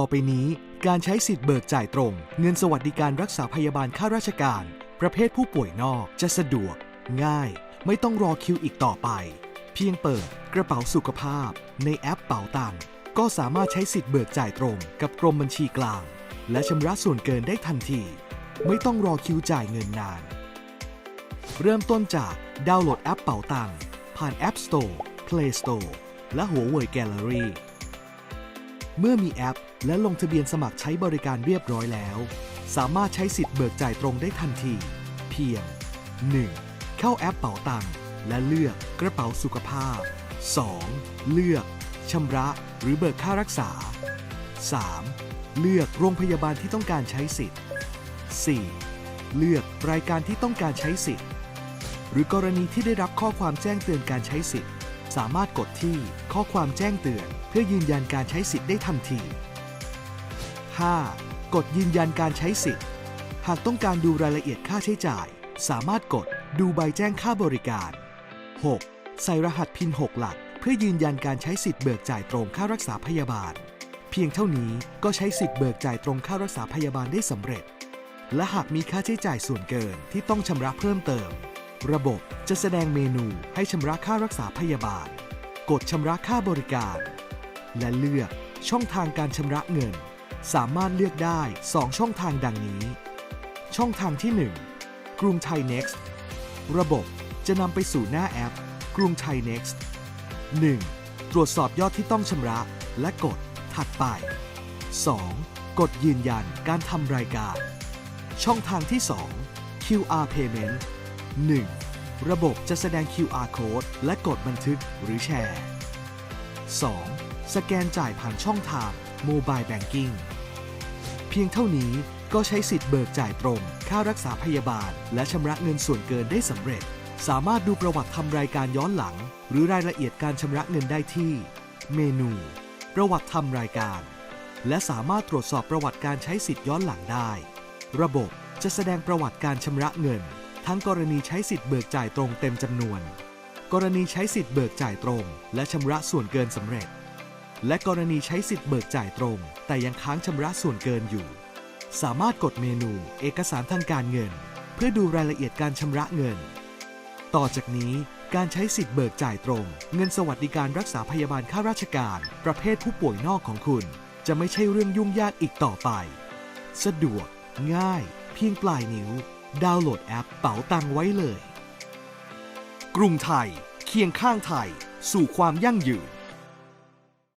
ต่อไปนี้การใช้สิทธิ์เบิกจ่ายตรง เงินสวัสดิการรักษาพยาบาลข้าราชการ ประเภทผู้ป่วยนอกจะสะดวก ง่าย ไม่ต้องรอคิวอีกต่อไป เพียงเปิดกระเป๋าสุขภาพ ในแอปเป๋าตังก็สามารถใช้สิทธิ์เบิกจ่ายตรงกับกรมบัญชีกลาง และชำระส่วนเกินได้ทันที ไม่ต้องรอคิวจ่ายเงินนาน เริ่มต้นจากดาวน์โหลดแอปเป๋าตังผ่าน App Store Play Store และ Huawei Gallery เมื่อมีแอป และลงทะเบียนสมัครใช้บริการเรียบร้อยแล้ว สามารถใช้สิทธิ์เบิกจ่ายตรงได้ทันที เพียง 1. เข้าแอปเป๋าตังค์และเลือกกระเป๋าสุขภาพ 2. เลือกชำระหรือเบิกค่ารักษา 3. เลือกโรงพยาบาลที่ต้องการใช้สิทธิ์ 4. เลือกรายการที่ต้องการใช้สิทธิ์ หรือกรณีที่ได้รับข้อความแจ้งเตือนการใช้สิทธิ์ สามารถกดที่ข้อความแจ้งเตือน เพื่อยืนยันการใช้สิทธิ์ได้ทันที 5. กดยืนยันการใช้สิทธิ์ หากต้องการดูรายละเอียดค่าใช้จ่าย สามารถกดดูใบแจ้งค่าบริการ 6. ใส่รหัสพิน 6 หลัก เพื่อยืนยันการใช้สิทธิ์เบิกจ่ายตรงค่ารักษาพยาบาล เพียงเท่านี้ก็ใช้สิทธิ์เบิกจ่ายตรงค่ารักษาพยาบาลได้สำเร็จ และหากมีค่าใช้จ่ายส่วนเกินที่ต้องชำระเพิ่มเติม ระบบจะแสดงเมนูให้ชำระค่ารักษาพยาบาล กดชำระค่าบริการ และเลือกช่องทางการชำระเงิน สามารถเลือกได้ 2 ช่องทางดังนี้ ช่องทางที่ 1 กรุงไทย Next ระบบจะนำไปสู่หน้าแอป กรุงไทย Next 1. ตรวจสอบยอดที่ต้องชำระและกดถัดไป 2. กดยืนยันการทำรายการ ช่องทางที่ 2 QR Payment 1. ระบบจะแสดง QR Code และกดบันทึกหรือแชร์ 2. สแกนจ่ายผ่านช่องทาง Mobile Banking พียงเท่านี้ก็ใช้สิทธิ์เบิกจ่ายตรง ค่ารักษาพยาบาล และชำระเงินส่วนเกินได้สำเร็จ สามารถดูประวัติทำรายการย้อนหลัง หรือรายละเอียดการชำระเงินได้ที่ เมนู ประวัติทำรายการ และสามารถตรวจสอบประวัติการใช้สิทธิ์ย้อนหลังได้ ระบบจะแสดงประวัติการชำระเงิน ทั้งกรณีใช้สิทธิ์เบิกจ่ายตรงเต็มจำนวน กรณีใช้สิทธิ์เบิกจ่ายตรง และชำระส่วนเกินสำเร็จ และกรณีใช้สิทธิ์เบิกจ่ายตรง แต่ยังค้างชำระส่วนเกินอยู่ สามารถกดเมนูเอกสารทางการเงิน เพื่อดูรายละเอียดการชำระเงิน ต่อจากนี้การใช้สิทธิ์เบิกจ่ายตรง เงินสวัสดิการรักษาพยาบาลข้าราชการ ประเภทผู้ป่วยนอกของคุณ จะไม่ใช่เรื่องยุ่งยากอีกต่อไป สะดวก ง่าย เพียงปลายนิ้ว ดาวน์โหลดแอปเป๋าตังไว้เลย กรุงไทย เคียงข้างไทย สู่ความยั่งยืน